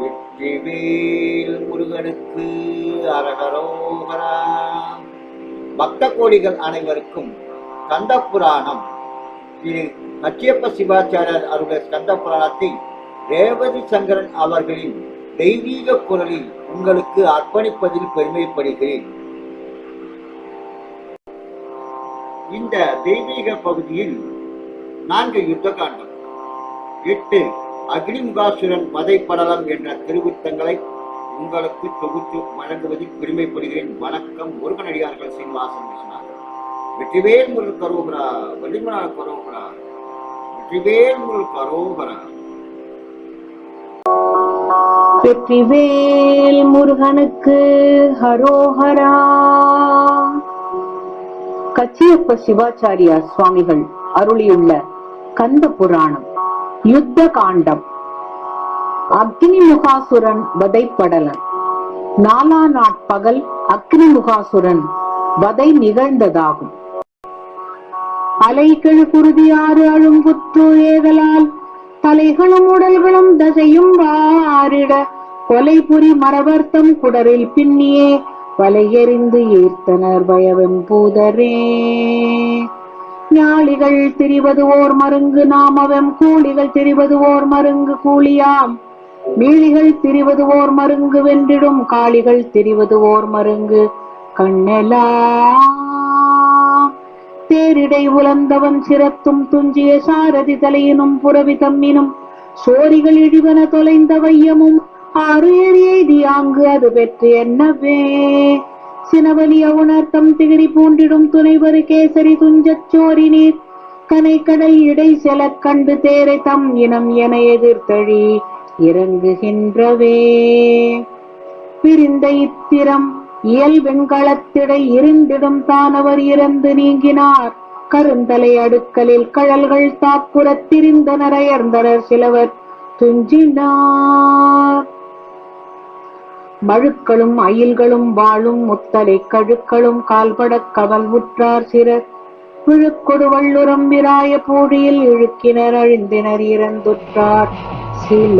வெற்றிவேல் முருகனுக்கு அரகரோகரா. பக்த கோடிகள் அனைவருக்கும் கந்த புராணம் திரு கச்சியப்ப சிவாச்சாரியர் அருடைய கந்த புராணத்தை ரேவதி சங்கரன் அவர்களின் தெய்வீக குரலில் உங்களுக்கு அர்ப்பணிப்பதில் பெருமைப்படுகிறேன். இந்த தெய்வீக பகுதியில் நான்கு யுத்த காண்டம் எட்டு அக்னிமுகாசுரன் வதைப்படலம் என்ற திருவுத்தங்களை உங்களுக்கு தொகுத்து வழங்குவதில் பெருமைப்படுகிறேன். வணக்கம் முருகனடியார்கள் சீனிவாசன் விஸ்வநாதன். வெற்றிவேல் முருள் கரோகரா வள்ளிமனார் கரோகரா. வெற்றிவேல் முருள் கரோகரா. வெற்றிவேல் முருகனுக்கு ஹரோஹரா. கச்சியப்ப சிவாச்சாரியா சுவாமிகள் அருளியுள்ள கந்த புராணம். யுத்த காண்டம் அக்னிமுகாசுரன் வதைப்படலன் நாலா நாட்பகல் அக்னிமுகாசுரன் வதை நிகழ்ந்ததாகும். அலைகள் குருதியாறு அழும்புற்று ஏதலால் தலைகளும் உடல்களும் தசையும் வாரிட கொலை புரி மரவர்த்தம் குடரில் பின்னியே வலையெறிந்து ஈர்த்தனர் பயவெம் பூதரே. ஞாளிகள் திரிவது ஓர் மருங்கு நாமவெம் கூலிகள் திரிவது ஓர் மருங்கு கூலியாம். மீளிகள் திரிவது ஓர் மருங்கு வென்றிடும் காளிகள் திரிவது ஓர் மருங்கு கண்ணெலாம். தேரிடை உலந்தவன் சிரத்தும் துஞ்சிய சாரதி தலையினும் புறவி தம்மினும் சோரிகள் இழிவன தொலைந்த வையமும் ஆறு எரியெய்தி அங்கு அது பெற்று என்னவே? சினவலி அவுணர்த்தம் திகிரி பூண்டிடும் துணைவரு கேசரி துஞ்சச் சோரி நீர். கனை இடை செலக் கண்டு தேரை தம் இனம் என எதிர்த்தழி இறங்குகின்றவே. பிரிந்த இத்திரம் இயல் வெண்களத்திடை இருந்திடும் தானவர் இறந்து நீங்கினார். கருந்தலை அடுக்கலில் கழல்கள் தாப்புறத் திரிந்தனர் அயர்ந்தனர் சிலவர் துஞ்சினார். மழுக்களும் அயில்களும் வாழும் முத்தலை கழுக்களும் கால்படக் கவல் உற்றார் சிறர். விழுக்கொடு வள்ளுரம் விராய பூழியில் இழுக்கினர் அழிந்தினர் இறந்துற்றார் சில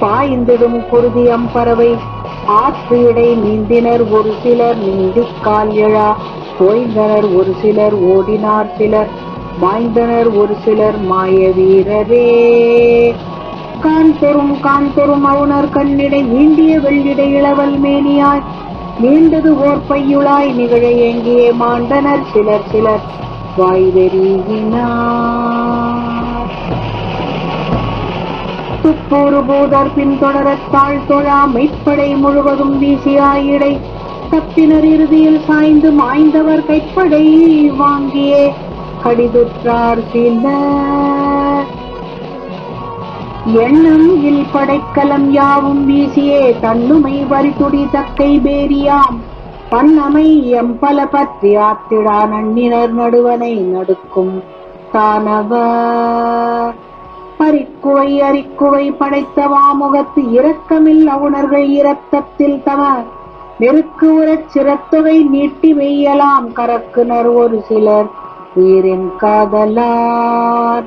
பாய்ந்திடும் குருதியம் பறவை ஆற்று இடை நீந்தினர் ஒரு சிலர் நீந்திக் கால் எழா. ஓய்ந்தனர் ஒரு சிலர் ஓடினார் சிலர். மாய்ந்தனர் ஒரு சிலர் மாய வீரரே. காந்தொரும் காந்தொரும் அவுணர் கண்ணிடை நீண்டிய வெள்ளிடை இளவல் மேனியாய். நீண்டது ஓர் பையுளாய் நிகழ ஏங்கியே மாண்டனர் சிலர் சிலர் வாய் வெறியினார் துப்பூறு பூதர் பின்தொடரத் தாழ் தொழா மெய்ப்படை முழுவதும் வீசியாயிடை தப்பினர் இறுதியில் சாய்ந்து மாய்ந்தவர் கைப்படை வாங்கியே. கடிதுற்றார் சிலர். எண்ணம் இல் படைக்கலம் யாவும் வீசியே தன்னுமை வரித்துடி தக்கை பேரியாம். பன்னமை எம்பல பற்றி ஆத்திடா நன்னினர் நடுவனை நடுக்கும் தானவ. பறிக்குவை அரிக்குவை படைத்த வாமுகத்து இரக்கமில் அவுணர்கள் இரத்தத்தில் தவ. நெருக்கு உரச் சிறத்தொகை நீட்டி வெய்யலாம் கரக்குனர் ஒரு சிலர் உயிரின் காதலார்.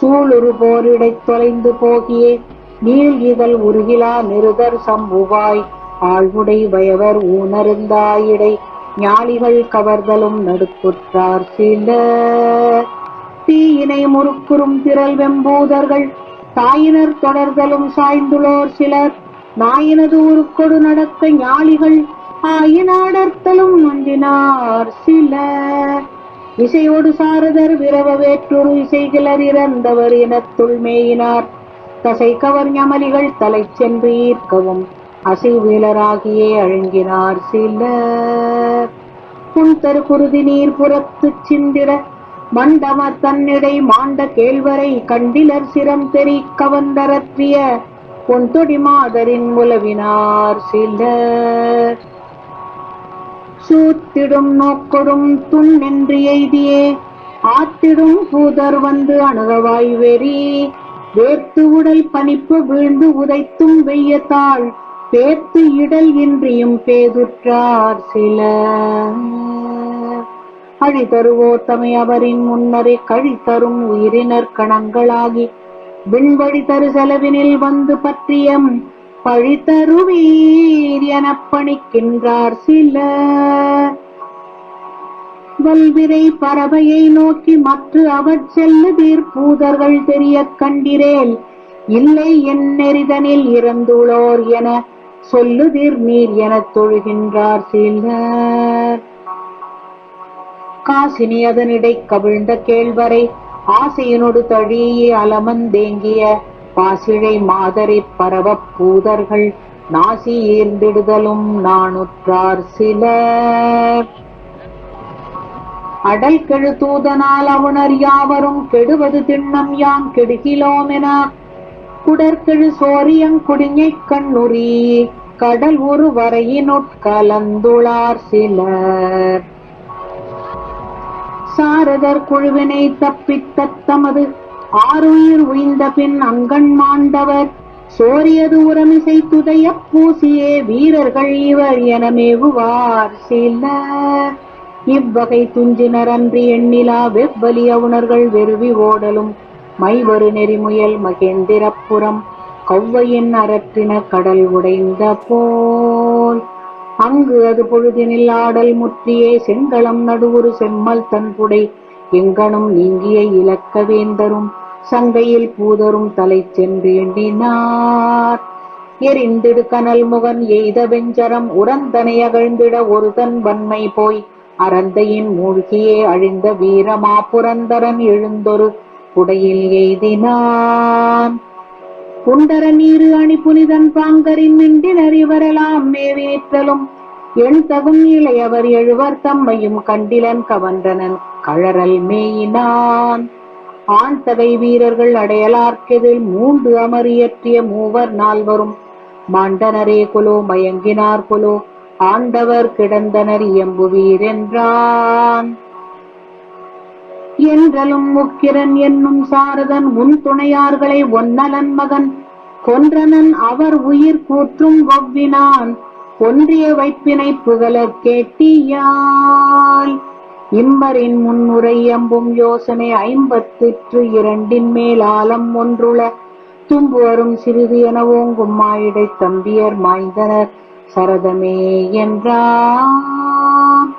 சூளுரு போரிடைத் தொலைந்து போகியே. நீள் இதழ் உருகிலா நிருதர் சம்புவாய். ஆழ்வுடை வயவர் ஊனருந்தாயிடை. ஞாளிகள் கவர்தலும் நடுக்குற்றார் சில தீயினை முறுக்குறும் திரள் வெம்பூதர்கள். தாயினர் தொடர்தலும் சாய்ந்துள்ளோர் சிலர். நாயினது உருக்கொடு நடக்க ஞாலிகள் ஆயினாடர்த்தலும் நொண்டினார் சிலர். இசையோடு சாரதர் விரவ வேற்றொரு இசைகிலர் இறந்தவர் இனத்துள் மேயினார் தசை கவர் ஞமலிகள் தலை சென்று ஈர்க்கவும் அசைவீலராகியே அழுங்கினார் சிலர். புன்தரு குருதி நீர் புறத்துச் சிந்திர மண்டம தன்னிடை மாண்ட கேழ்வரை கண்டிலர் சிரம் தெரி கவந்தரற்றிய பொன்தொடி மாதரின் உலவினார் சிலர். சூத்திடும் நோக்கொடும் துண்ணென்று எய்தியே. ஆத்திடும் பூதர் வந்து அணுகவாய் வெறி வேர்த்து உடல் பனிப்பு வீழ்ந்து உதைத்தும் வெய்யத்தாள். பேத்து இடல் இன்றியும் பேதுற்றார் சில. அழி தருவோர் தமை அவரின் முன்னரே கழி தரும் உயிரினர் கணங்களாகி. விண்வழி தரு செலவினில் வந்து பற்றியம். பழி தருவீர் என பணிக்கின்றார் சில வல்விரை பறவையை நோக்கி மற்ற அவர் செல்லுதீர். பூதர்கள் தெரியக் கண்டிரேல் இல்லை என் நெறிதனில் இறந்துளோர் என சொல்லுதீர் நீர் எனத் தொழுகின்றார் சிலர். காசினி அதனிடை கவிழ்ந்த கேழ்வரை ஆசையினோடு தழியே அலமந்தேங்கிய பாசிழை மாதரி பரவப் பூதர்கள் நாசி ஈர்ந்திடுதலும் நானுற்றார் சில அடல் கெழு தூதனால் அவுணர் யாவரும் கெடுவது திண்ணம் யாம் கெடுகிலோமென குடற்கெழு சோரியங் குடிஞைக் கண்ணுரி கடல் ஒரு வரையினுட்கலந்துளார் சிலர். சாரதர் குழுவினை தப்பித்த தமது ஆறுயிர் உயிர்ந்த பின் அங்கண் மாண்டவர். சோரியது உரமிசை துதைய பூசியே வீரர்கள் இவர் என மேவுவார் இவ்வகை துஞ்சினர் அன்றி எண்ணிலா வெவ்வலிய உணர்கள் வெறுவி ஓடலும். மைவரு நெறிமுயல் மகேந்திரப்புறம் கௌவையின் அரற்றின கடல் உடைந்த போல். அங்கு அது பொழுதினில் ஆடல் முற்றியே செங்களம் நடுவுறு செம்மல் தன்புடை எங்கனும் நீங்கிய இலக்க வேந்தரும் சங்கையில் பூதரும் தலை சென்றேண்டினார் எரிந்திடு கனல் முகன் எய்த வெஞ்சரம் உரந்தனை அகழ்ந்திட ஒருதன் வன்மை போய். அறந்தையின் மூழ்கியே அழிந்த வீரமா புரந்தரன் எழுந்தொரு குடையில் எய்தினான். குண்டர நீரு அணி புனிதன் பாங்கரின் மிண்டினர் இவரெல்லாம் மேவி எண் தகும் இளையவர் எழுவர் தம்மையும் கண்டிலன் கவன்றனன். கழறல் மேயினான். ஆண் தகை வீரர்கள் அடையலார்க்கெதில் மூன்று அமரியற்றிய மூவர் நால்வரும். மாண்டனரே குலோ மயங்கினார் குலோ ஆண்டவர் கிடந்தனர் இயம்புவீர் என்றான் என்றலும் முக்கிரன் என்னும் சாரதன் உன் துணையார்களை ஒன்னலன் மகன் கொன்றனன் அவர் உயிர் கூற்றும் ஒவ்வினான் ஒன்றிய வைப்பினை புகழக் கேட்டியாள். இம்மரின் முன்னுரையம்பும் யோசனை ஐம்பத்திற்று இரண்டின் மேல் ஆலம் ஒன்றுள. தும்பு வரும் சிறிது என ஓங்கும் மாயிடை தம்பியர் மாய்ந்தனர். சரதமே என்றான்.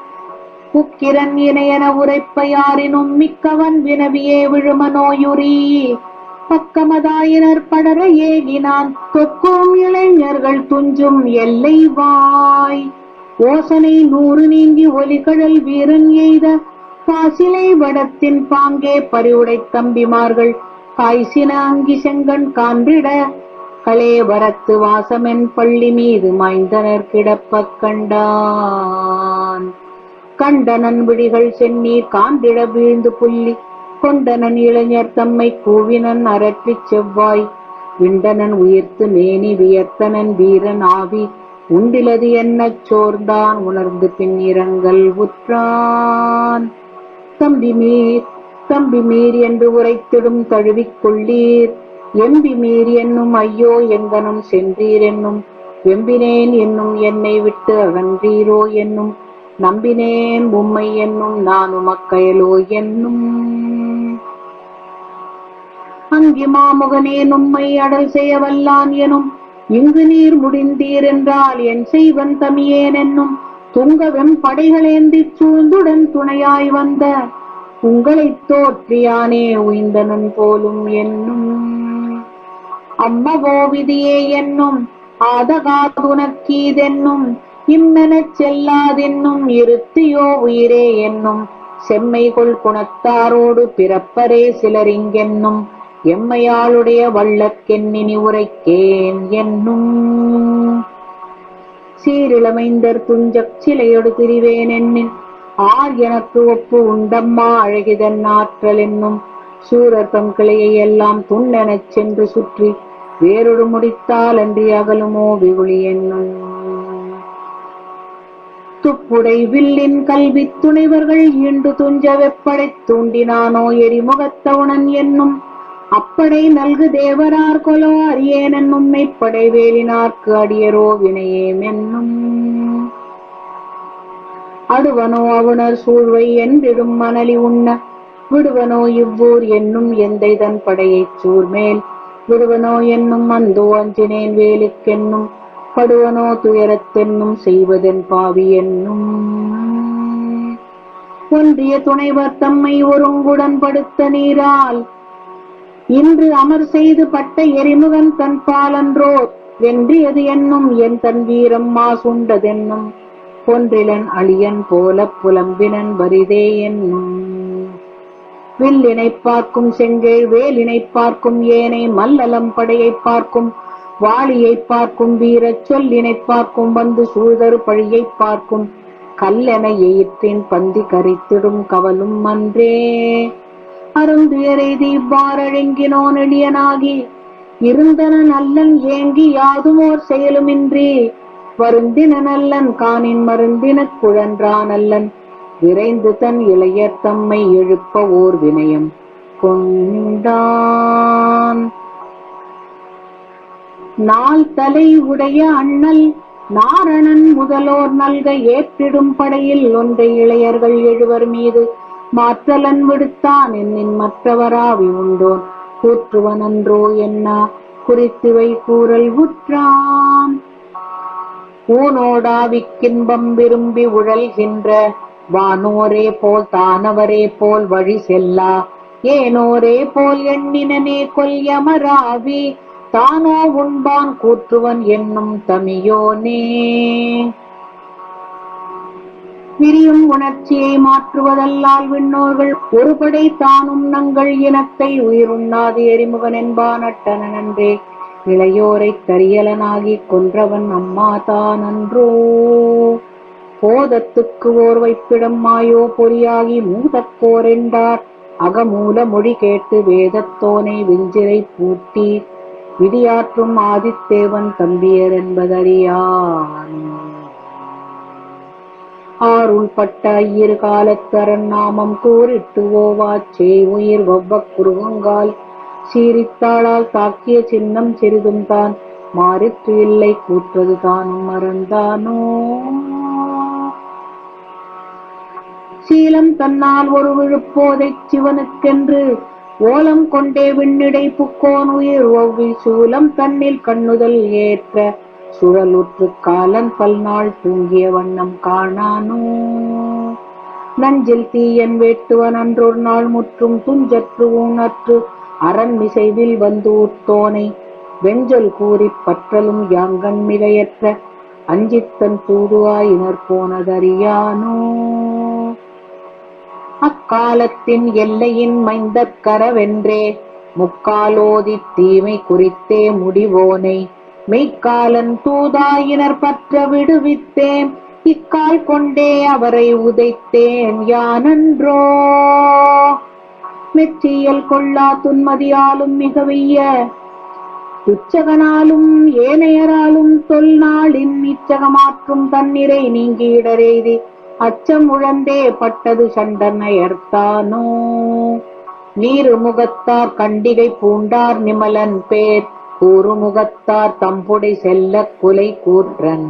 உக்கிரன் இணையன உரைப்ப யாரினும் மிக்கவன் வினவியே விழும நோயுரி பக்கமதாயினர் படர ஏகினான். தொக்கும் இளைஞர்கள் துஞ்சும் எல்லை வாய். ஓசனை நூறு நீங்கி ஒலிகடல் வீரன் எய்த பாசிலை வடத்தின் பாங்கே பறிவுடை தம்பிமார்கள். காய்சின அங்கி செங்கண் காண்பிட கலேவரத்து வாசமென் பள்ளி மீது மாய்ந்தனர் கிடப்ப கண்டான். கண்டனன் விழிகள் சென்னீர் காந்திட வீழ்ந்து புள்ளி கொண்டனன் இளைஞர் தம்மை கூவினன் அரற்றிச் செவ்வாய். விண்டனன் உயிர்த்து மேனி வியத்தனன் வீரன் ஆவி உண்டிலது என்னச் சோர்ந்தான் உணர்ந்து பின் இரங்கல் உற்றான் தம்பி மீர் தம்பி மீர் என்று உரைத்திடும் தழுவிக் கொள்ளீர். எம்பி மீர் என்னும் ஐயோ எங்கனும் சென்றீர் என்னும். எம்பினேன் என்னும் என்னை விட்டு அகன்றீரோ என்னும். நம்பினேன் உம்மை என்னும் நான் உமக்கயலோ என்னும். அங்கி மாமுகனே நும்மை அடல் செய்ய வல்லான் எனும். இங்கு நீர் முடிந்தீர் என்றால் என் செய்வன் தமியேன் என்னும் துங்கவெம் படைகளேந்திச் சூழ்ந்துடன் துணையாய் வந்த உங்களைத் தோற்றியானே உய்ந்தனன் போலும் என்னும். அம்மவோ விதியே என்னும் ஆதகாதுனக்கீதென்னும் இம்மெனச் செல்லாதென்னும் இருத்தியோ உயிரே என்னும் செம்மைகொள் குணத்தாரோடு பிறப்பரே சிலரிங்கென்னும் எம்மையாளுடைய வள்ளக்கென்னினி உரைக்கேன் என்னும். சீரிளமைந்தர் துஞ்சக் சிலையொடு திரிவேன் என்னின் ஆர் எனக்கு ஒப்பு உண்டம்மா அழகிதன் ஆற்றல் என்னும். சூரர் தம் கிளையை எல்லாம் துண்ணெனச் சென்று சுற்றி வேறொரு முடித்தால் அன்றி அகலுமோ விகுளி என்னும். துப்புடை வில்லின் கல்வி துணைவர்கள் ஈண்டு துஞ்ச வெப்படைத் தூண்டினானோ எரிமுகத்தவுணன் என்னும். அப்படை நல்கு தேவரார் கொலோ அரியேனன் உண்மை படை வேலினார்க்கு அடியரோ வினையேம் என்னும். அடுவனோ அவுணர் சூழ்வை என்றிடும் மணலி உண்ண விடுவனோ இவ்வூர் என்னும் எந்தை தன் படையைச் சூர்மேல். விடுவனோ என்னும் அந்தோ அஞ்சினேன் வேலுக்கென்னும் படுவனோ துயரத்தென்னும் செய்வதென் பாவி என்னும். ஒன்றிய துணைவர் தம்மை ஒருங்குடன் படுத்த நீரால் இன்று அமர் செய்து பட்ட எரிமுகன் தன் பாலன்றோ வென்றியது என்னும் என் தன் வீரம் மாசுண்டதென்னும் பொன்றிலன் அழியன் போல புலம்பினன் வரிதே என்னும். வில்லினை பார்க்கும் செங்கை வேலினை பார்க்கும் ஏனை மல்லலம் படையை பார்க்கும் வாளியை பார்க்கும் வீரச் சொல்லினை பார்க்கும் வந்து சூழ்தரு பழியை பார்க்கும் கல்லென எயிற்றின் பந்தி கரித்திடும் கவலும் அன்றே. அருந்துயரை தீபாரழங்கினோன் எளியனாகி இருந்தன நல்லன் ஏங்கி யாதுமோர் செயலுமின்றி வருந்தின நல்லன் காணின் மருந்தின குழன்றான் நல்லன் விரைந்து தன் இளையர் தம்மை எழுப்ப ஓர் வினயம் கொண்டான். நாள் தலை உடைய அண்ணல் நாரணன் முதலோர் நல்க ஏற்றிடும் படையில் ஒன்றை இளையர்கள் எழுவர் மீது மாற்றலன் விடுத்தான் என்னின் மற்றவராவி உண்டோன். கூற்றுவனன்றோ என்ன? குறித்துவை கூறல் உற்றான். ஊனோடாவிக்கின்பம் விரும்பி உழல்கின்ற வானோரே போல் தானவரே போல் வழி செல்லா. ஏனோரே போல் எண்ணினனே கொல்யமராவி. தானோ உண்பான் கூற்றுவன் என்னும் தமியோனே பிரியும் உணர்ச்சியை மாற்றுவதல்லால் விண்ணோர்கள் ஒருபடை தானும் நங்கள் இனத்தை உயிருண்ணாது எரிமுகன் என்பான் அட்டனன்றே இளையோரைத் தரியலனாகிக் கொன்றவன் அம்மா தானன்றோ போதத்துக்கு ஓர் வைப்பிடம் மாயோ பொறியாகி மூதக்கோரெண்டார் அகமூல மொழி கேட்டு வேதத்தோனை விஞ்சிரை பூட்டி விதியாற்றும் ஆதித்தேவன் தம்பியர் என்பதறியான். ஆருள்பட்ட இரு காலத்தரன் நாமம் கூறிட்டு ஓவாச்சே உயிர் வவ்வக் குருவங்கால் சீரித்தாளால் தாக்கிய சின்னம் சிறிதும் தான் மாறிற்று இல்லை கூற்றது தானும் மறந்தானோ? சீலம் தன்னால் ஒரு விழுப்போதை சிவனுக்கென்று ஓலம் கொண்டே விண்ணிடை புக்கோன் உயிர் ஒவ்வி சூலம் தன்னில் கண்ணுதல் ஏற்ற சுழலுற்று காலன் பல்நாள் தூங்கிய வண்ணம் காணானோ? நஞ்சில் தீயன் வேட்டுவன் அன்றொரு நாள் முற்றும் துஞ்சற்று ஊனற்று அரண் மிசைவில் வந்து உத்தோனை வெஞ்சொல் கூறிப் பற்றலும் யாங்கண் மிகையற்ற அஞ்சித்தன் தூதுவாயினர் போனதறியானோ அக்காலத்தின் எல்லையின் மைந்தற் முக்காலோதி முக்காலோதித் தீமை குறித்தே முடிவோனை. மெய்க்காலன் தூதாயினர் பற்ற விடுவித்தேன். இக்கால் கொண்டே அவரை உதைத்தேன். யானன்றோ? மெச்சியல் கொள்ளா துன்மதியாலும் மிகவைய உச்சகனாலும் ஏனையராலும் தொல்நாளின் இச்சகமாற்றும் தன்னிறை நீங்கிடரெய்தி அச்சம் உழந்தே பட்டது சண்டனையர்த்தானோ நீரு முகத்தார் கண்டிகை பூண்டார் நிமலன் பேர் கூறுமுகத்தார் தம்புடை செல்ல குலை கூற்றன்.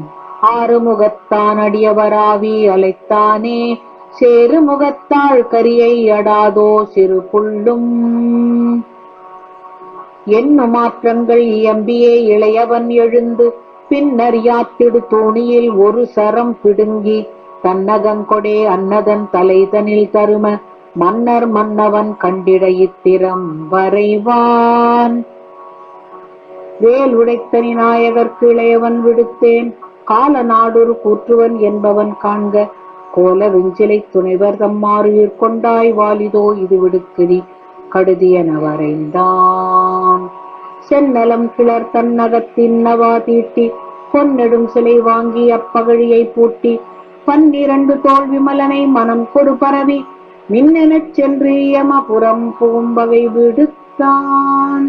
ஆறுமுகத்தான் அடியவராவி அலைத்தானே சேருமுகத்தாள் கரியை அடாதோ சிறு புள்ளும் என்னும் மாற்றங்கள் இயம்பியே இளையவன் எழுந்து பின்னர் யாத்திடு தோணியில் ஒரு சரம் பிடுங்கி தன்னகங்கொடே அன்னதன் தலைதனில் தரும மன்னர் மன்னவன் கண்டிட இத்திரம் வரைவான். வேல் உடைத்தனி நாயகர்க்கு இளையவன் விடுத்தேன். கால நாடொரு கூற்றுவன் என்பவன் காண்க. கோல வெஞ்சிலை துணைவர் தம்மாறுயிர் கொண்டாய் வாலிதோ இது விடுக்குதி கடுதியன வரைந்தான் செந்நலம் கிளர் தன்னகத்தின் நவா தீட்டி. பொன்னெடும் சிலை வாங்கி அப்பகழியை பூட்டி. பன்னிரண்டு தோல் விமலனை மனம் கொடு பரவி. மின்னெனச் சென்று யமபுரம் பூம்பகை விடுத்தான்.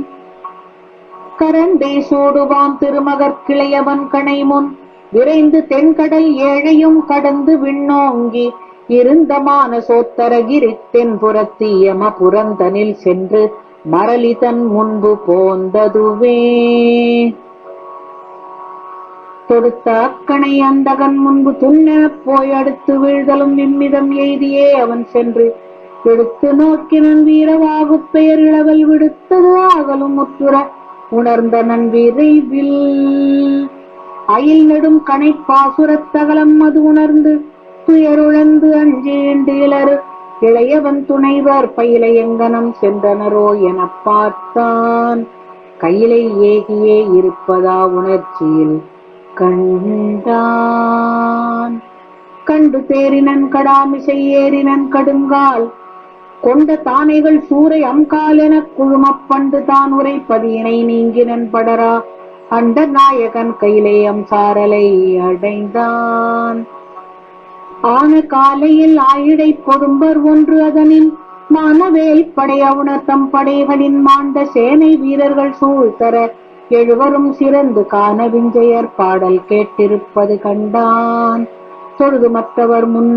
கரண்டே சூடுவான் திருமகர் கிளையவன் கணை முன் விரைந்து தென்கடல் ஏழையும் கடந்து விண்ணோங்கி இருந்தமான சோத்தரகிரி தென்புறத்து யமபுரந்தனில் சென்று மரளி தன் முன்பு போந்ததுவே. தொடுத்த அக்கணை அந்தகன் முன்பு துண்ண போய் அடுத்து வீழ்தலும் நிம்மிதம் எய்தியே அவன் சென்று எடுத்து நோக்கினன் வீரவாகு பெயர் இளவல் விடுத்தது ஆகலும் முற்றுற உணர்ந்தனன் விரைவில் அயில் நெடும் கணைப்பாசுரத்தகலம் அது உணர்ந்து துயருழந்து அஞ்சேண்டு இளறு இளையவன் துணைவர் பயில எங்கனம் சென்றனரோ எனப் பார்த்தான். கையிலை ஏகியே இருப்பதா உணர்ச்சியில் கண்டான். கண்டு தேறினன் கடாமிசை ஏறினன் கடுங்கால். கொண்ட தானைகள் சூறை அம்காலென குழுமப்பண்டு குழுமப் பண்டு தான் உரைப்பதியினை நீங்கினன் படரா அண்ட நாயகன் கையிலே அம்சாரலை அடைந்தான். ஆன காலையில் ஆயிடை பொதும்பர் ஒன்று அதனின் மானவேல் படையவுணர் தம் படைகளின் மாண்ட சேனை வீரர்கள் சூழ்த்தர எழுவரும் சிறந்து காண விஞ்சையர் பாடல் கேட்டிருப்பது கண்டான். தொழுது மற்றவர் முன்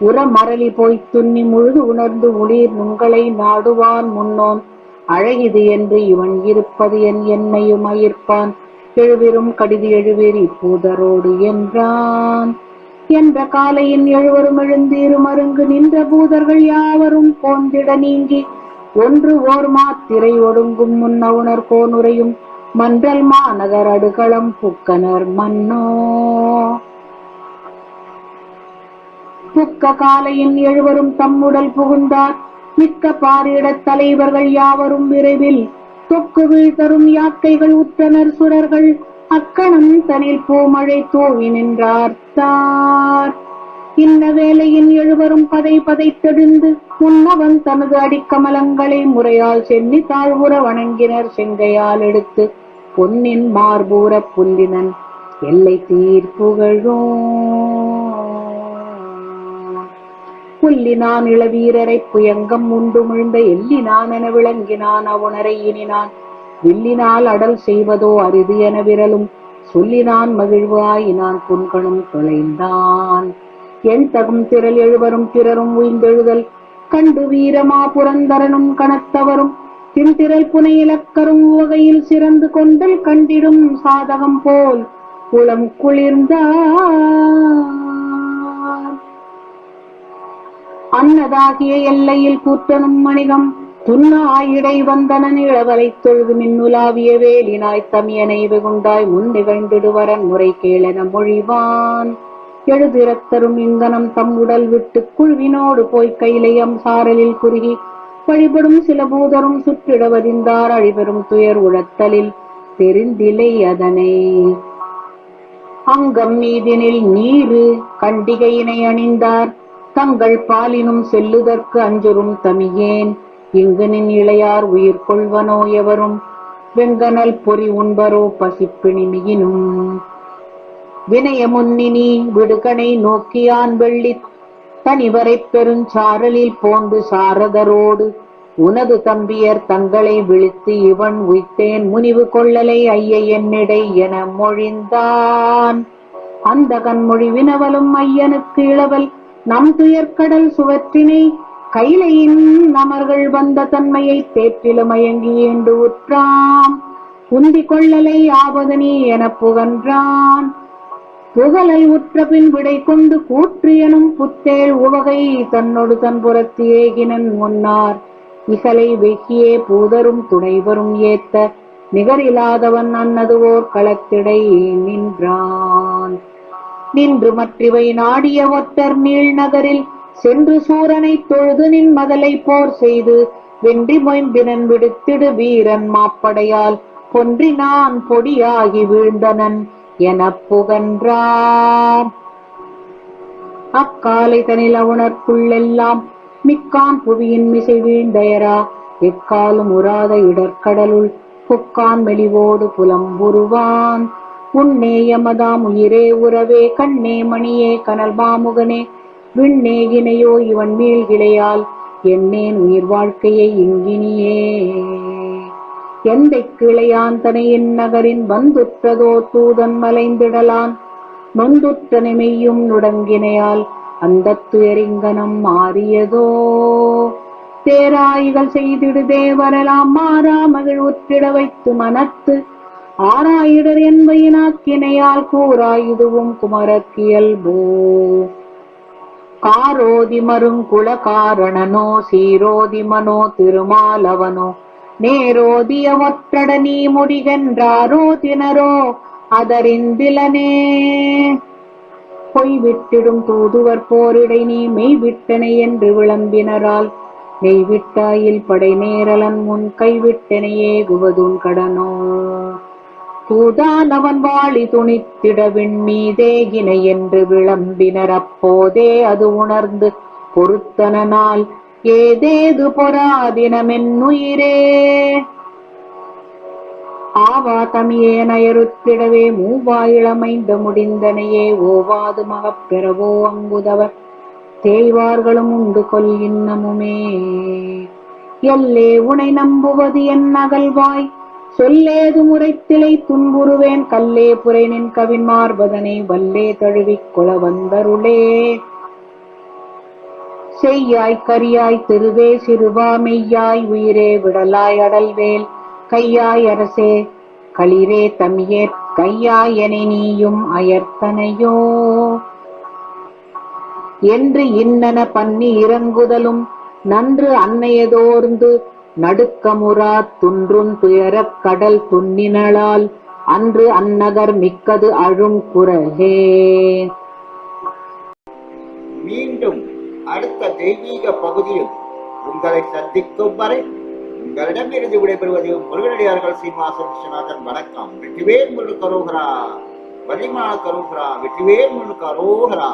உரமரளி மரளி துண்ணி முழுது உணர்ந்து உளிர் நுங்களை நாடுவான் முன்னோன். அழகிது என்று இவன் இருப்பது என் என்னையும் அயிர்ப்பான் எழுவிரும் கடிது எழுவீர் இப்பூதரோடு என்றான். என்ற காலையின் எழுவரும் எழுந்தீரு மருங்கு நின்ற பூதர்கள் யாவரும் போந்திட நீங்கி. ஒன்று ஓர் மாத்திரை ஒடுங்கும் முன்னவுணர் கோனுரையும். மன்றல் மாநகர் அடுகளம் புக்கனர் மன்னோ. துக்க காலையின் எழுவரும் தம்முடல் புகுந்தார். மிக்க பாரிடத் தலைவர்கள் யாவரும் விரைவில் தொக்கு தரும் யாக்கைகள் உற்றனர் சுரர்கள் அக்கணம் தனில் பூமழை தூவி நின்றார்த்தார் இன்ன வேளையின் எழுவரும் பதை பதைத்தெழுந்து முன்னவன் தனது அடிக்கமலங்களை முறையால் சென்னி தாழ்வுற வணங்கினர் செங்கையால் எடுத்து பொன்னின் மார்பூர புல்லினன் எல்லை தீர்ப்புகழோ புல்லினான் இளவீரரை புயங்கம் உண்டு முழுந்த எல்லினான் என விளங்கினான் அவுணரை இனினான். வில்லினால் அடல் செய்வதோ அரிது என விரலும் சொல்லினான் மகிழ்வாயினான் புன்கணும் தொலைந்தான். என் தகும் திரள் எழுவரும் பிறரும் உயிந்தெழுதல் கண்டு வீரமா புரந்தரனும் கணத்தவரும் திருத்திரல் புனை இலக்கரும் வகையில் சிறந்து கொண்டல் கண்டிடும் சாதகம் போல் குளம் குளிர்ந்தான் அன்னதாகிய எல்லையில் கூத்தனும் மணிகம் துண்ணாயிடை ஆயிடை வந்தனன் இளவலை தொழுது மின்னுலாவிய வேலினாய் தமியனை வெகுண்டாய் முன் நிகழ்ந்திடுவரன் முறை கேளென மொழிவான். எழுதிரத்தரும் இங்கனம் தம் உடல் விட்டு குழுவினோடு போய் கையிலையம் சாரலில் குறுகி வழிபடும் சில பூதரும் சுற்றிடவதிந்தார் அழிபெரும் துயர் உழத்தலில் தெரிந்திலை அதனை. அங்கம் மீதினில் நீரு கண்டிகையினை அணிந்தார் தங்கள் பாலினும் செல்லுதற்கு அஞ்சுறும் தமியேன் இங்கு நின் இளையார் உயிர் கொள்வனோ எவரும்? வெங்கனல் பொறி உண்பரோ பசிப்பிணிமியினும் வினய முன்னினி விடுகனை நோக்கியான் வெள்ளி. தனிவரைப் பெருஞ்சாரலில் போந்து சாரதரோடு. உனது தம்பியர் தங்களை விழித்து இவன் உய்த்தேன். முனிவு கொள்ளலை ஐய என்னிடை என மொழிந்தான். அந்த கண்மொழி வினவலும் ஐயனுக்கு இளவல். நம் துயர்கடல் சுவற்றினை கைலையின் நமர்கள் வந்த தன்மையை தேற்றிலும் மயங்கி என்று உற்றாம். உந்தி கொள்ளலை ஆபதனி என புகன்றான். புகழை உற்ற பின் விடை கொண்டு கூற்று எனும் புத்தேள் உவகை தன்னொடு தன் புறத்து ஏகினன் முன்னார். இகலை வெகியே பூதரும் துணைவரும் ஏத்த நிகரில்லாதவன் அன்னது ஓர் களத்திடை நின்றான். நின்று மற்றிவை நாடிய ஒற்றர் நீள் நகரில் சென்று சூரனை தொழுது நின் மதலை போர் செய்து வென்றி மொயம்பினன் விடுத்திடு வீரன் மாப்படையால் கொன்றினான் பொடியாகி வீழ்ந்தனன் எனப் புகன்றார். அக்காலை தனில் அவனற்குள்ளெல்லாம் மிக்கான் புவியின் மிசை வீழ்ந்தயரா? எக்காலும் உராத இடர்கடலுள் புக்கான் மெலிவோடு புலம்புருவான் உன்னே யமதாம் உயிரே உறவே கண்ணே மணியே கனல் மாமுகனே விண்ணே இணையோ இவன் மேல் கிளையால் எண்ணேன் உயிர் வாழ்க்கையை இங்கினியே எந்தை கிளையான் தனையின் நகரின் வந்துற்றதோ தூதன் மலைந்திடலான். நொந்துற்றனை மெய்யும் நுடங்கினையால் அந்த துயரிங்கனம் மாறியதோ. தேராய்கள் செய்திடு தேவரெல்லாம் மாறா மகிழ் உற்றிட வைத்து மனத்து ஆராயிடர் என்பையினாக்கினையால் கூறாயுதுவும் குமரக்கியல்போ காரோதி மருங்குல காரணனோ சீரோதி மனோ திருமாலவனோ. நேரோதிய ஒற்றட நீ முடிகென்றாரோ தினரோ அதறிந்திலனே. பொய் விட்டிடும் தூதுவர் போரிடை நீ மெய் விட்டனை என்று விளம்பினரால் நெய் விட்டாயில் படை நேரலன் முன் கைவிட்டனையே குவதுன் கடனோ. தூதான் அவன் வாழி துணித்திட விண்மீதேகினை என்று விளம்பினர். அப்போதே அது உணர்ந்து பொறுத்தனால் ஏதேது பொறாதினமென்னுயிரே. ஆவா தமியே நயருத்திடவே மூவாயிளமைந்த முடிந்தனையே. ஓவாது மகப்பெறவோ அங்குதவர். தேய்வார்களும் உண்டு கொல் இன்னமுமே. எல்லே உனை நம்புவது என் அகல்வாய். சொல்லேது முறைத்திலை துன்புறுவேன் கல்லே புரைனின் கவின் மார்பதனை வல்லே தழுவிக் கொள வந்தருளே. செய்யாய் கரியாய் திருவே சிறுவா மெய்யாய் உயிரே விடலாய் அடல்வேல். கையாய் அரசே களிரே தமியே கையாய் என நீயும் அயர்த்தனையோ. என்று இன்னன பண்ணி இறங்குதலும் நன்று அன்னையதோர்ந்து நடுக்கமுறா துன்றும் துயரக் கடல் துண்ணினளால் அன்று அந்நகர் மிக்கது அழும் குரலே. மீண்டும் அடுத்த தெய்வீக பகுதியில் உங்களை சந்திக்கும் வரை உங்களிடமிருந்து விடைபெறுவது முருகனடியார்கள் சீமாசன் விஸ்வநாதன். வணக்கம். வெற்றிவேல் முழு கரோகரா. வலிமான கரோகரா. வெற்றிவேல் முழு கரோகரா.